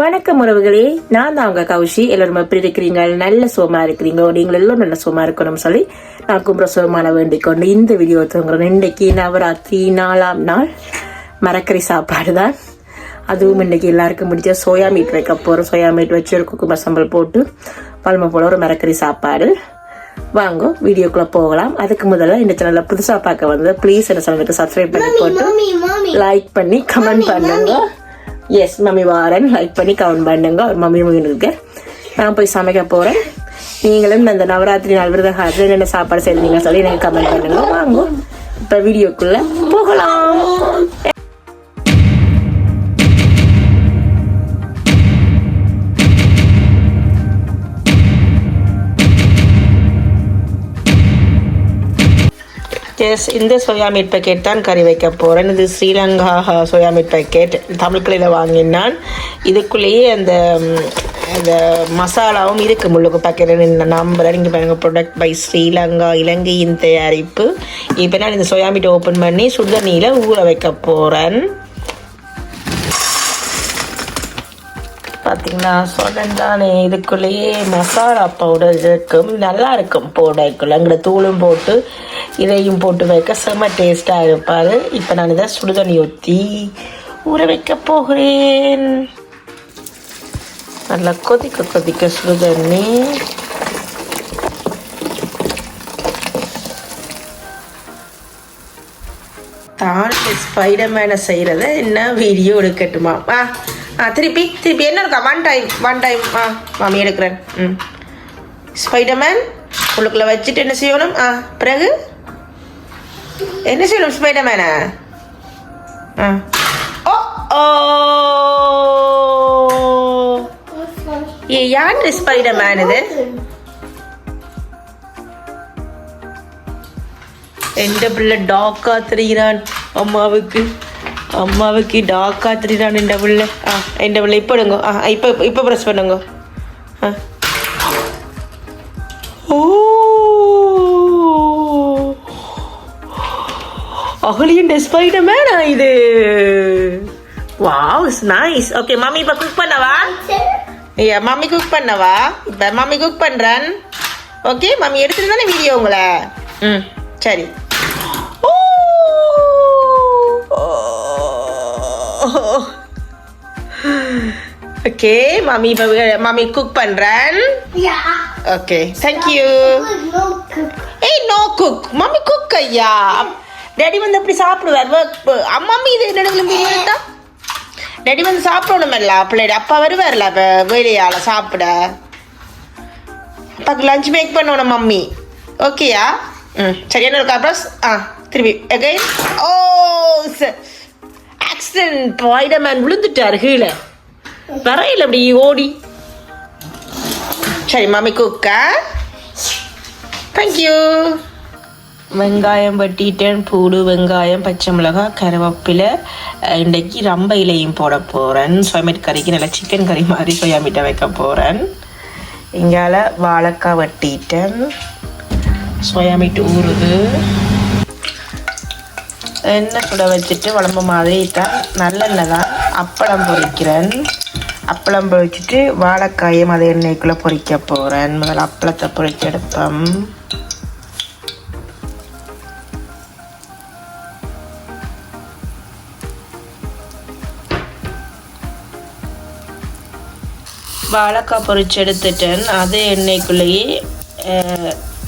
வணக்கம் உறவுகளே. நான் தான் உங்க கௌஷி. எல்லாரும் எப்படி இருக்கிறீங்க? நல்ல சோமா இருக்கிறீங்க. நீங்கள் எல்லாம் நல்ல சோமா இருக்கணும்னு சொல்லி நான் கும்புற சோமான வேண்டிக் கொண்டு இந்த வீடியோ தூங்குறேன் இன்னைக்கு நவராத்திரி நாலாம் நாள். மரக்கறி சாப்பாடு தான். அதுவும் இன்னைக்கு எல்லாருக்கும் பிடிச்ச சோயா மீட் வைக்க போறோம். சோயா மீட் வச்சு ஒரு குக்கும்பர் சம்பல் போட்டு பழமை போல ஒரு மரக்கறி சாப்பாடு. வாங்க வீடியோக்குள்ள போகலாம். அதுக்கு முதல்ல இந்த சேனல்ல புதுசா பார்க்க வந்து ப்ளீஸ் என்ன சேனலுக்கு சப்ஸ்கிரைப் பண்ணி போட்டு. லைக் பண்ணி கமெண்ட் பண்ணுங்க. எஸ் மம்மி வாரன். லைக் பண்ணி கவுண்ட் பண்ணுங்க. ஒரு மம்மி மம்மி நான் போய் சமைக்க போகிறேன் நீங்களும் இந்த நவராத்திரி நாள் விரத என்னென்ன சாப்பாடு செய்றீங்க சொல்லி எனக்கு கமெண்ட் பண்ணுங்க. வாங்க. இப்போ வீடியோக்குள்ளே போகலாம். எஸ் இந்த சோயா மீட் பேக்கெட் தான் கறி வைக்க போகிறேன் இது Sri Lanka soya meat packet Tamil கடையில் வாங்கினான் இதுக்குள்ளேயே அந்த அந்த மசாலாவும் இருக்குது முள்ளுக்கு பேக்கெட் நம்புறேன்? இங்கே பாருங்க ப்ரொடக்ட் பை ஸ்ரீலங்கா இலங்கையின் தயாரிப்பு. இப்போ நான் இந்த சோயா மீட் ஓப்பன் பண்ணி சுடுதண்ணியில் ஊற வைக்க போகிறேன் பார்த்தீங்கன்னா சொன்னேன் தானே இதுக்குள்ளேயே மசாலா பவுடர் இருக்கும். நல்லா இருக்கும் போடைக்குள்ள அங்கே தூளும் போட்டு இதையும் போட்டு வைக்க செம்ம டேஸ்ட்டாக இருப்பார். இப்போ நான் இதை சுடுதண்ணி ஊற்றி ஊற வைக்க போகிறேன். நல்லா கொதிக்க கொதிக்க சுடுதண்ணி. தான் ஸ்பைடர்மேனை செய்கிறத என்ன வீடியோ எடுக்கட்டுமா? வா. ஆ திருப்பி திருப்பி. என்ன இருக்கா? ஒன் டைம் ஒன் டைம் ஆ மாமி எடுக்கிறேன். ம். ஸ்பைடர்மேன் உள்ளுக்குள்ளே வச்சுட்டு என்ன செய்யணும்? ஆ பிறகு? என்ன செய்யணும் ஸ்பைடர்மேனை ஆ. ஓ ஓ. ஏ யார் ஸ்பைடர்மேன் இது? எந்த பிள்ளை டாக்கா தெரிகிறான் அம்மாவுக்கு? அம்மாவுக்கு டாக்கா தெரிகிறான் என் பிள்ளை? ஆ என் பிள்ளை இப்போ எடுங்க. ஆ இப்போ இப்போ ப்ரெஸ் பண்ணுங்க. ஆ. ஓ. டெஸ்பைட் ஸ்பைடர்மேனா இது? Wow is nice okay mummy இப்போ குக் பண்ணவா? ஐயா மம்மி குக் பண்ணவா? இப்போ மம்மி குக் பண்ணுறேன் ஓகே மம்மி எடுத்துட்டு தானே வீடியோ உங்களை? ம் சரி. ஓகே இப்போ மம்மி குக் பண்ணுறேன். Okay No cook. ஏய் நோ குக் மம்மி குக் ஐயா. டேடி வந்து எப்படி சாப்பிடுவார். ஒர்க் அம்மாமி இது எடுத்தா டேடி வந்து சாப்பிடணுமில்ல பிள்ளைட அப்பா வருவார்ல? வேலையால் சாப்பிட. அப்பாவுக்கு லஞ்ச் மேக் பண்ணணும் மம்மி ஓகேயா ம் சரி என்ன இருக்கா? அப்புறம் ஆ திருப்பி அகைன் ஓ ஆக்சிடென்ட் ஸ்பைடர்மேன் விழுந்துட்டார் கீழே. வரையில் அப்படி ஓடி. சரி மாமி குக்கா. தேங்க்யூ வெங்காயம் வெட்டிட்டேன் பூடு வெங்காயம் பச்சை மிளகாய் கருவேப்பிலை இன்றைக்கு ரம்ப இலையும் போட போகிறேன் சோயாமீட் கறிக்கு நல்லா சிக்கன் கறி மாதிரி சோயாமீட்டை வைக்க போகிறேன் இங்கால வாழைக்காய் வெட்டிட்டேன். சோயாமீட் ஊறுது. எண்ணெய் சுட வச்சுட்டு உடம்பு மாதிரி தான் நல்லெண்ணெய் தான் அப்பளம் பொரிக்கிறேன் அப்பளம் பொரிச்சிட்டு வாழைக்காயும் அதை எண்ணெய்க்குள்ளே பொரிக்க போகிறேன் முதல்ல அப்பளத்தை பொரிச்சு எடுப்பேன் வாழைக்காய் பொரிச்சு எடுத்துட்டேன். அதே எண்ணெய்க்குள்ளேயே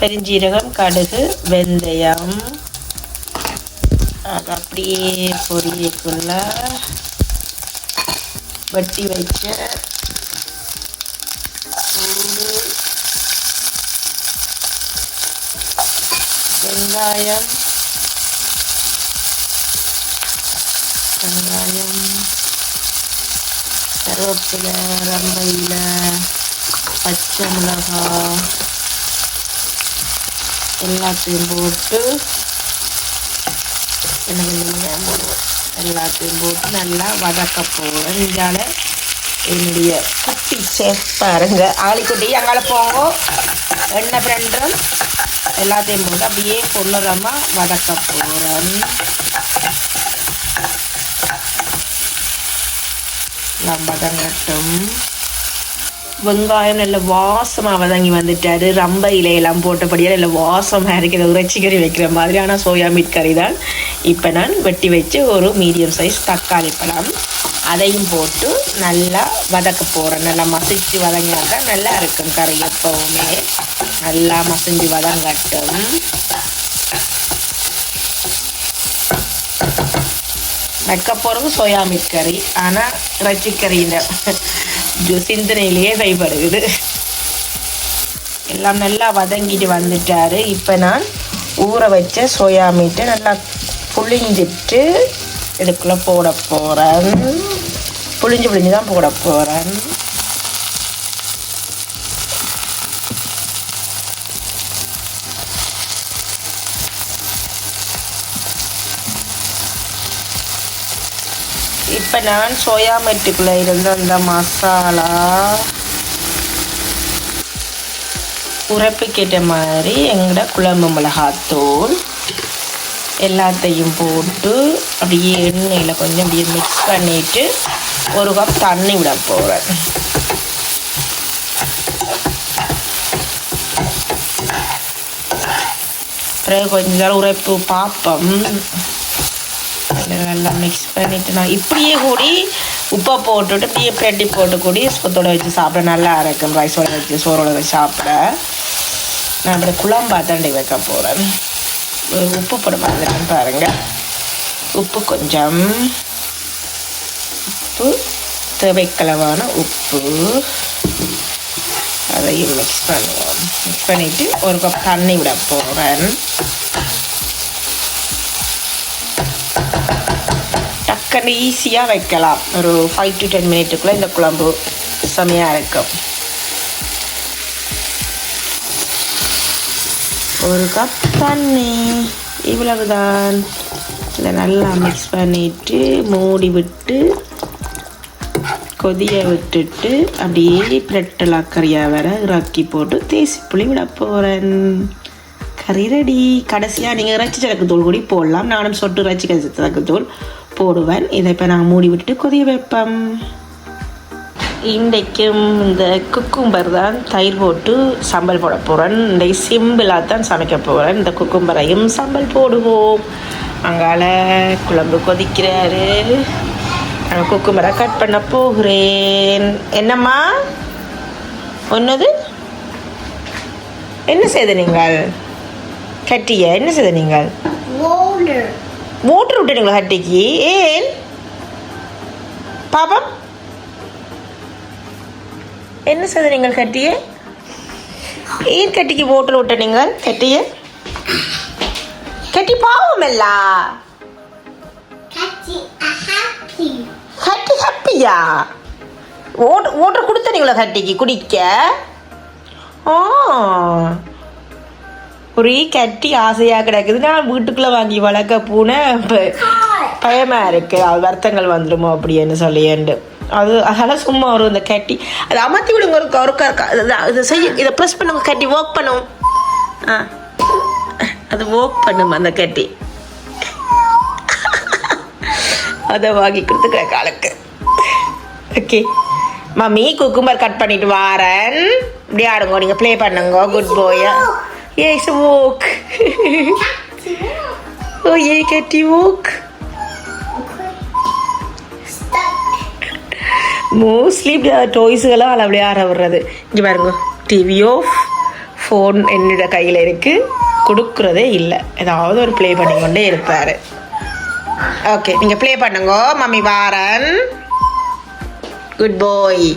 பெருஞ்சீரகம் கடுகு வெந்தயம். அது அப்படியே பொரியக்குள்ள வட்டி வச்ச பூண்டு வெங்காயம் வெங்காயம் கருவேப்பிலை ரம்பையில் பச்சை மிளகாய் எல்லாத்தையும் போட்டு எனக்கு வெங்காயம் போடுவேன் எல்லாத்தையும் போட்டு நல்லா வதக்க போவேன் இதால என்னுடைய குட்டி சேஃப் பாருங்க. ஆளிக்குட்டி அங்கால போங்கோ எண்ணெய் பிரண்டும் எல்லாத்தையும் போட்டு அப்படியே பொண்ணுரமாக வதக்க போகிறேன் எல்லாம் வதங்கட்டும். வெங்காயம் நல்ல வாசமாக வதங்கி வந்துட்டாரு. ரொம்ப இலையெல்லாம் போட்டபடியாக நல்ல வாசமாக இருக்கிற இறைச்சி கறி வைக்கிற மாதிரியான சோயா மீட் கறி தான் இப்போ நான் வெட்டி வச்சு ஒரு மீடியம் சைஸ் தக்காளி பழம் அதையும் போட்டு நல்லா வதக்க போகிறேன் நல்லா மசிச்சு வதங்கினாக்கா நல்லா இருக்கும் கறி எப்பவுமே. நல்லா மசிஞ்சு வதங்கட்டும். வைக்க போகிறது சோயா மீட் கறி. ஆனால் இறைச்சிக்கறியில் இது சிந்தனையிலேயே கைப்படுகுது எல்லாம் நல்லா வதங்கிட்டு வந்துட்டாரு. இப்போ நான் ஊற வச்ச சோயா மீட்டை நல்லா புளிஞ்சிட்டு இதுக்குள்ளே போட போகிறேன் புளிஞ்சு புளிஞ்சு தான் போட போகிறேன் இப்போ நான் சோயா மெட்டுக்குள்ளே இருந்த அந்த மசாலா உரைப்புக்கேற்ற மாதிரி எங்கட குழம்பு மிளகாத்தூள் எல்லாத்தையும் போட்டு அப்படியே எண்ணெயில் கொஞ்சம் அப்படியே மிக்ஸ் பண்ணிவிட்டு ஒரு கப் தண்ணி விட போகிறேன் பிறகு கொஞ்சம் நேரம் உரைப்பு பார்ப்போம் அதில் நல்லா மிக்ஸ் பண்ணிவிட்டு நான் இப்படியே கூடி உப்பை போட்டுவிட்டு அப்படியே பிரட்டி போட்டு கூடி சொத்தோடு வச்சு சாப்பிட நல்லா இருக்கும். ரைஸோட வச்சு சோறோட வச்சு சாப்பிட. நான் அப்படி குழம்பா தண்டி வைக்க போகிறேன் உப்பு போட மாதிரி பாருங்கள் உப்பு கொஞ்சம். உப்பு தேவைக்களவான உப்பு. அதையும் மிக்ஸ் பண்ணுவோம். மிக்ஸ் பண்ணிவிட்டு ஒரு கப் தண்ணி விட போகிறேன் டக்குன்னு ஈஸியாக வைக்கலாம். ஒரு ஃபைவ் டு டென் மினிட்டுக்குள்ளே இந்த குழம்பு செமையாக இருக்கும். ஒரு கப் தண்ணி இவ்வளவுதான். இதை நல்லா மிக்ஸ் பண்ணிட்டு மூடி விட்டு கொதிய விட்டுட்டு அப்படியே பிரெட்டெல்லாம் கறியாக வர இறக்கி போட்டு தேசி புளி விட போகிறேன் கறி ரெடி கடைசியாக நீங்கள் இறைச்சி சரக்கு தூள் கூடி போடலாம். நானும் சொட்டு இறைச்சி கறி சரக்கு தூள். போடுவேன். இதை இப்போ நான் மூடி விட்டுட்டு கொதிய வைப்பேன். இன்றைக்கும் இந்த குக்கும்பர் தான் தயிர் போட்டு சம்பல் போட போகிறேன் இன்றைக்கு சிம்பிளாக தான் சமைக்க போகிறேன் இந்த குக்கும்பரையும் சம்பல் போடுவோம். அங்கால குழம்பு கொதிக்கிறாரு. நான் குக்கும்பரை கட் பண்ண போகிறேன். என்னம்மா? ஒன்னது என்ன செய்த நீங்கள்? கட்டிய என்ன செய்த நீங்கள்? மோட்டர் விட்டுனீங்களா கட்டிக்கு ஏன்? பாப்பம் என்ன செய்த நீங்கள் கட்டிய ஏன் கட்டிக்கு மோட்டர் விட்ட நீங்கள் கட்டிய கட்டி பாவம் இல்ல. கட்டி ஹாப்பியா? ஓட்டர் ஓட்டர் கொடுத்தனீங்களா கட்டிக்கு குடிக்க? ஆ. ஒரே கட்டி ஆசையாக கிடக்குது. நான் வீட்டுக்குள்ளே வாங்கி வளர்க்க பூனை ப- பயமா இருக்கு. அது வருத்தங்கள் வந்துடுமோ அப்படின்னு சொல்லியண்டு. அது அதெல்லாம் சும்மா வரும் இந்த கட்டி அதை அமர்த்தி விடுங்க ஒரு ஒரு இதை செய்ய இதை ப்ரெஸ் பண்ணுங்க கட்டி ஒர்க் பண்ணும். ஆ. அது ஒர்க் பண்ணும் அந்த கட்டி. அதை வாங்கி கொடுத்துக்கிற காலுக்கு. ஓகே மம்மி குக்கும்பர் கட் பண்ணிட்டு வாரன். இப்படி ஆடுங்க நீங்கள் ப்ளே பண்ணுங்க குட் பாயா ஏஸ் ஓக் ஓ ஏ கட்டி ஓக் மோஸ்ட்லி டாய்ஸுகளாம் அதில் விளையாட விடுறது. இங்கே பாருங்க டிவியோ ஃபோன் என்னோட கையில் இருக்குது கொடுக்குறதே இல்லை. ஏதாவது ஒரு ப்ளே பண்ணிக்கொண்டே இருப்பார். ஓகே நீங்கள் ப்ளே பண்ணுங்க மம்மி வாரன். குட் பாய்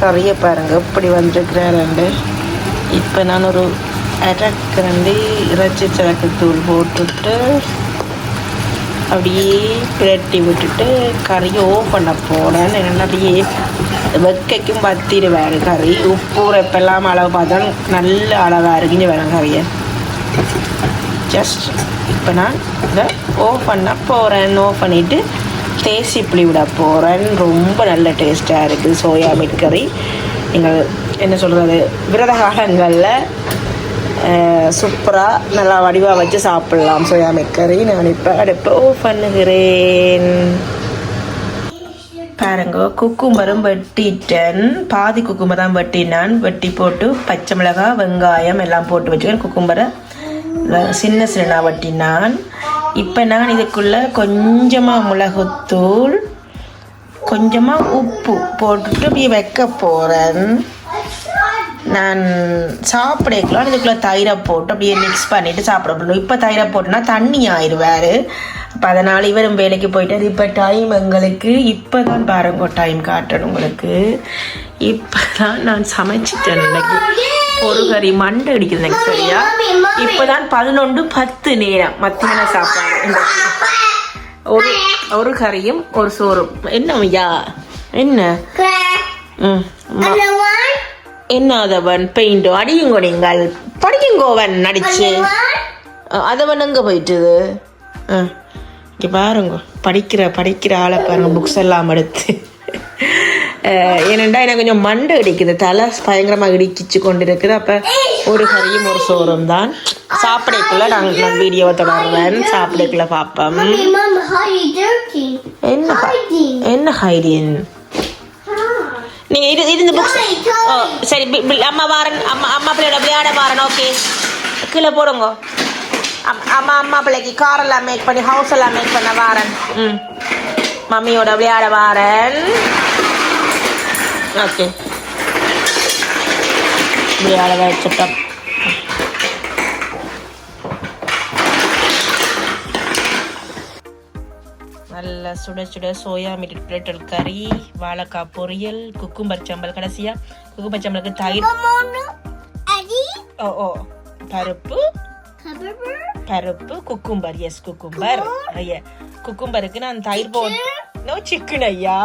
கறியை பாருங்க. எப்படி வந்துருக்கிறாரு இப்போ நான் ஒரு அரக்கரண்டி இறைச்சி சரக்கு தூள் போட்டுட்டு அப்படியே பிரட்டி விட்டுட்டு கறியை ஓப்பன் பண்ண போனேன் என்னென்ன அப்படியே வெக்கைக்கும் பத்திடுவேன் கறி. உப்பு எப்பெல்லாம் அளவு பார்த்தா நல்ல அளவாக இருக்குன்னு வேணும் கறியை. ஜஸ்ட் இப்போ நான் இதை ஓ பண்ண போகிறேன் ஓ பண்ணிவிட்டு தேசி புளி விட போகிறேன் ரொம்ப நல்ல டேஸ்ட்டாக இருக்குது சோயா மீட் கறி நீங்கள் என்ன சொல்கிறது விரத காலங்களில் சூப்பராக நல்லா வடிவாக வச்சு சாப்பிடலாம். சோயா மிக்கரி நான் இப்போ அடுப்பு பண்ணுகிறேன். பாருங்க குக்கும்பரும் வெட்டிட்டேன். பாதி குக்கும்பர் தான் வெட்டினான். வெட்டி போட்டு பச்சை மிளகாய் வெங்காயம் எல்லாம் போட்டு வச்சுக்கிறேன். குக்கும்பரை சின்ன சின்ன வெட்டினான். இப்போ நான் இதுக்குள்ள கொஞ்சமாக மிளகுத்தூள் கொஞ்சமாக உப்பு போட்டுட்டு அப்படியே வைக்க போகிறேன் நான் சாப்பிடக்கலாம் இதுக்குள்ள தயிரை போட்டு அப்படியே மிக்ஸ் பண்ணிட்டு சாப்பிட போடணும் இப்போ தயிரை போட்டுனா தண்ணி ஆயிடுவார். அப்போ அதனால் இவரும் வேலைக்கு போயிட்டார். இப்போ டைம் எங்களுக்கு இப்போ தான் பாருங்க டைம் காட்டணும் உங்களுக்கு. இப்போ தான் நான் சமைச்சிட்டேன் இன்னைக்கு. ஒரு கறி மண்டை அடிக்குது எனக்கு சரியா? இப்போ தான் பதினொன்று பத்து நேரம் மத்தியான சாப்பாடு. ஒரு ஒரு கறியும் ஒரு சோறும். என்ன ஐயா? என்ன. என்னாதவன் பெயிண்டோ? அடியுங்கோ நீங்கள். படியுங்கோவன் நடிச்சு. அதவன் எங்க போயிட்டுது? இங்க பாருங்க. படிக்கிற படிக்கிற ஆளை பாருங்க புக்ஸ் எல்லாம் எடுத்து. ஏனெண்டா எனக்கு கொஞ்சம் மண்டை இடிக்குது தலை பயங்கரமாக இடிக்கிச்சு கொண்டு இருக்குது அப்போ ஒரு கறியும் ஒரு சோறும் தான் சாப்பிடக்குள்ள நாங்கள் நான் வீடியோவை தொடர்வேன் சாப்பிடக்குள்ள பார்ப்போம்? என்ன. என்ன ஹைடியன் நீங்க இரு இருந்து புக்ஸ் Tommy, Tommy. ஓ சரி அம்மா வாரன் அம்மா அம்மா பிள்ளையோட விளையாட வாரன் ஓகே கீழே போடுங்க அம்- அம்மா அம்மா பிள்ளைக்கு கார் எல்லாம் மேக் பண்ணி ஹவுஸ் எல்லாம் மேக் பண்ண வாரன் ம் மம்மியோட விளையாட வாரன் ஓகே. விளையாட வச்சுட்டோம். நல்ல சுட சுட சோயா மீட் பிளேட்டல் கறி வாழைக்காய் பொரியல் குக்கும்பர் சம்பல் கடைசியா. குக்கும்பர் சம்பலுக்கு தயிர். ஓ ஓ. பருப்பு. பருப்பு குக்கும்பர். S cucumber. ஐயா குக்கும்பருக்கு நான் தயிர் போ நோ சிக்கன் ஐயா.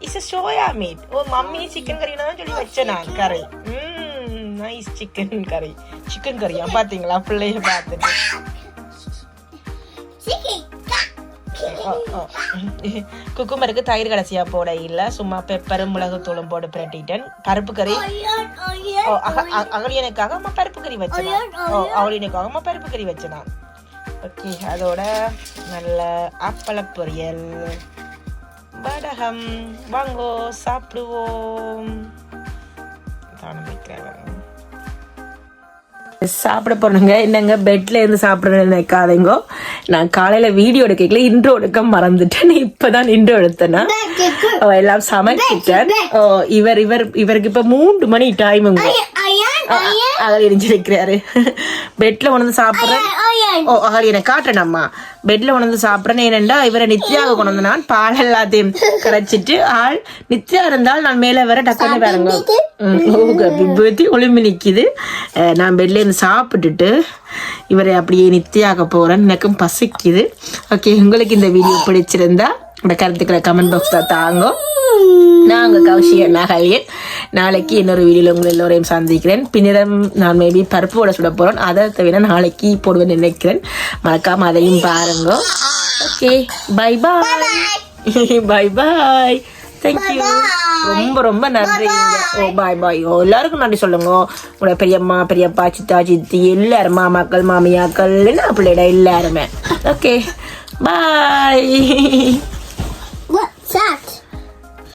Is soya meat O mummy chicken கறி தான் சொல்லி வச்சேன் நான் கறி ம் நைஸ் சிக்கன் கறி சிக்கன் கறியா பாத்தீங்களா பிள்ளைய பார்த்துட்டு. குக்கும்பருக்கு தயிர் கடைசியா போட இல்ல. சும்மா பெப்பரும் மிளகுத்தூளும் போட்டு பிரட்டிட்டேன். பருப்பு கறி. அகலியனுக்காக அம்மா பருப்பு கறி வச்சனா ஓ அவளியனுக்காக அம்மா பருப்பு கறி வச்சனா ஓகே அதோட நல்ல அப்பள பொரியல். வடகம் வாங்கோ சாப்பிடுவோம். சாப்பிட போறேங்க என்னங்க பெட்ல இருந்து சாப்பிடுறேன்னு நினைக்காதீங்கோ. நான் காலையில வீடியோ எடுக்கல இன்ட்ரோ எடுக்க மறந்துட்டேன். இப்பதான் இன்ட்ரோ எடுத்தேன்னா ஓ, எல்லாம் சமைச்சிட்டேன். ஓ, இவர் இவர் இவருக்கு இப்ப மூன்று மணி டைமுங்க அகல் எரிஞ்சிருக்கிறாரு பெட்ல உணர்ந்து சாப்பிடுறேன். ஓ அகல் எனக்கு காட்டுறேன் அம்மா பெட்ல உணர்ந்து சாப்பிடுறேன் ஏனெண்டா இவரை நித்யாக கொண்டு வந்து நான் பால் எல்லாத்தையும் கரைச்சிட்டு ஆள் நித்யா இருந்தால் நான் மேல வர டக்குன்னு பாருங்க. ம், ஓ, விபூதி ஒளிம்பி நிக்குது. அஹ், நான் பெட்ல இருந்து சாப்பிட்டுட்டு இவரை அப்படியே நித்தியாக போறேன் எனக்கும் பசிக்குது. ஓகே உங்களுக்கு இந்த வீடியோ பிடிச்சிருந்தா இந்த கருத்துக்களை கமெண்ட் பாக்ஸ்ல தாங்க. நாங்க கௌஷிய நகலியன் நாளைக்கு இன்னொரு வீடியோவில் உங்களை எல்லோரையும் சந்திக்கிறேன். பின்னிடம் நான் மேபி பருப்பு சுட போகிறோம் அதை தவிர நாளைக்கு போடுவேன் நினைக்கிறேன். மறக்காமல் அதையும் பாருங்க. Okay bye bye bye bye thank you ரொம்ப ரொம்ப நன்றிங்க ஓ பாய் பாய் ஓ எல்லாருக்கும் நன்றி சொல்லுங்க. உங்களோட பெரியம்மா பெரியப்பா சித்தா சித்தி எல்லாரும் மாமாக்கள் மாமியாக்கள் என்ன பிள்ளைட எல்லாருமே. Okay bye Fact